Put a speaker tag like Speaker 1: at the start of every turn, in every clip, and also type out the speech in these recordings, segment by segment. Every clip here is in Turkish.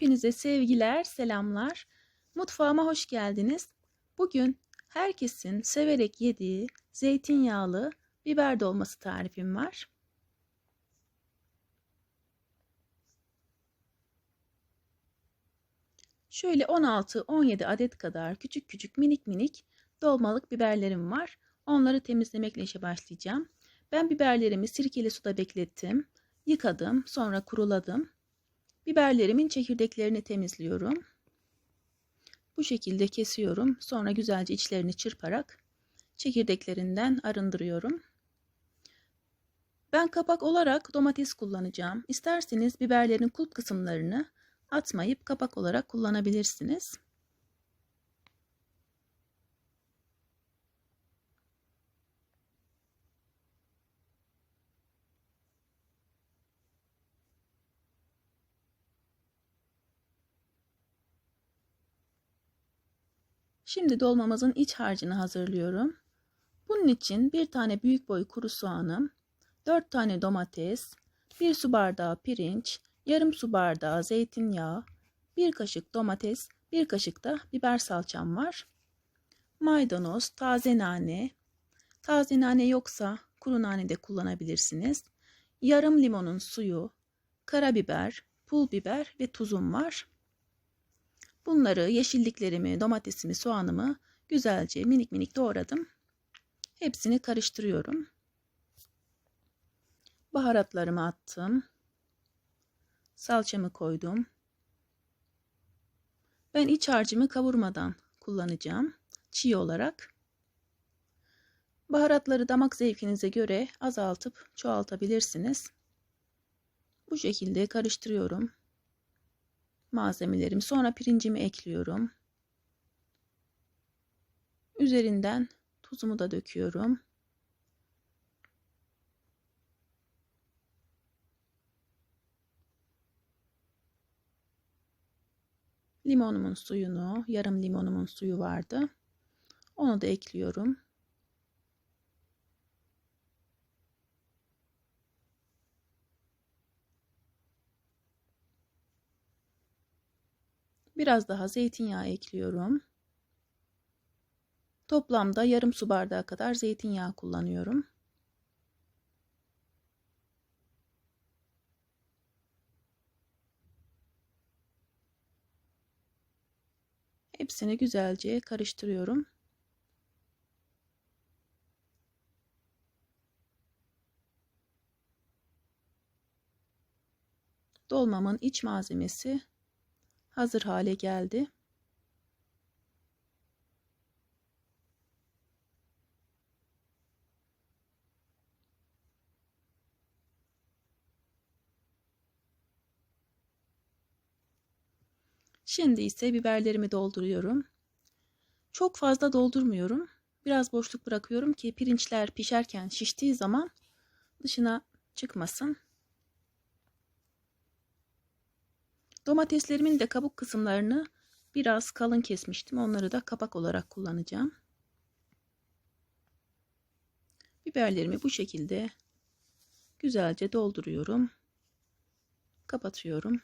Speaker 1: Hepinize sevgiler, selamlar. Mutfağıma hoş geldiniz. Bugün herkesin severek yediği zeytinyağlı biber dolması tarifim var. Şöyle 16-17 adet kadar küçük küçük minik minik dolmalık biberlerim var. Onları temizlemekle işe başlayacağım. Ben biberlerimi sirkeli suda beklettim. Yıkadım, sonra kuruladım. Biberlerimin çekirdeklerini temizliyorum. Bu şekilde kesiyorum. Sonra güzelce içlerini çırparak çekirdeklerinden arındırıyorum. Ben kapak olarak domates kullanacağım. İsterseniz biberlerin kulp kısımlarını atmayıp kapak olarak kullanabilirsiniz. Şimdi dolmamızın iç harcını hazırlıyorum. Bunun için bir tane büyük boy kuru soğanım, 4 tane domates, 1 su bardağı pirinç, yarım su bardağı zeytinyağı, 1 kaşık domates, 1 kaşık da biber salçam var. Maydanoz, taze nane, taze nane yoksa kuru nane de kullanabilirsiniz. Yarım limonun suyu, karabiber, pul biber ve tuzum var. Bunları yeşilliklerimi, domatesimi, soğanımı güzelce minik minik doğradım. Hepsini karıştırıyorum. Baharatlarımı attım. Salçamı koydum. Ben iç harcımı kavurmadan kullanacağım. Çiğ olarak. Baharatları damak zevkinize göre azaltıp çoğaltabilirsiniz. Bu şekilde karıştırıyorum malzemelerimi. Sonra pirincimi ekliyorum. Üzerinden tuzumu da döküyorum. Limonumun suyunu, yarım limonumun suyu vardı. Onu da ekliyorum. Biraz daha zeytinyağı ekliyorum. Toplamda yarım su bardağı kadar zeytinyağı kullanıyorum. Hepsini güzelce karıştırıyorum. Dolmamın iç malzemesi hazır hale geldi. Şimdi ise biberlerimi dolduruyorum. Çok fazla doldurmuyorum. Biraz boşluk bırakıyorum ki pirinçler pişerken şiştiği zaman dışına çıkmasın. Domateslerimin de kabuk kısımlarını biraz kalın kesmiştim. Onları da kapak olarak kullanacağım. Biberlerimi bu şekilde güzelce dolduruyorum. Kapatıyorum.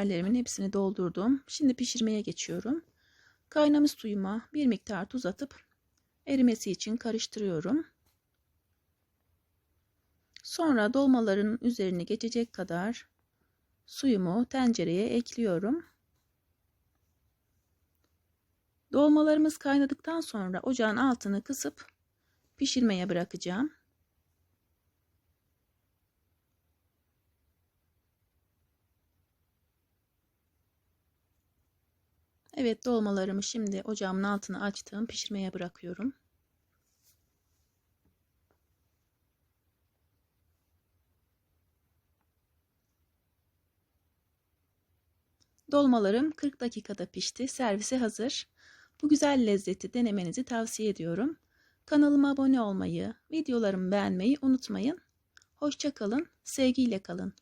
Speaker 1: Biberlerimin hepsini doldurdum. Şimdi pişirmeye geçiyorum. Kaynamış suyuma bir miktar tuz atıp erimesi için karıştırıyorum. Sonra dolmaların üzerine geçecek kadar suyumu tencereye ekliyorum. Dolmalarımız kaynadıktan sonra ocağın altını kısıp pişirmeye bırakacağım. Evet dolmalarımı şimdi ocağımın altını açtım. Pişirmeye bırakıyorum. Dolmalarım 40 dakikada pişti. Servise hazır. Bu güzel lezzeti denemenizi tavsiye ediyorum. Kanalıma abone olmayı, videolarımı beğenmeyi unutmayın. Hoşça kalın, sevgiyle kalın.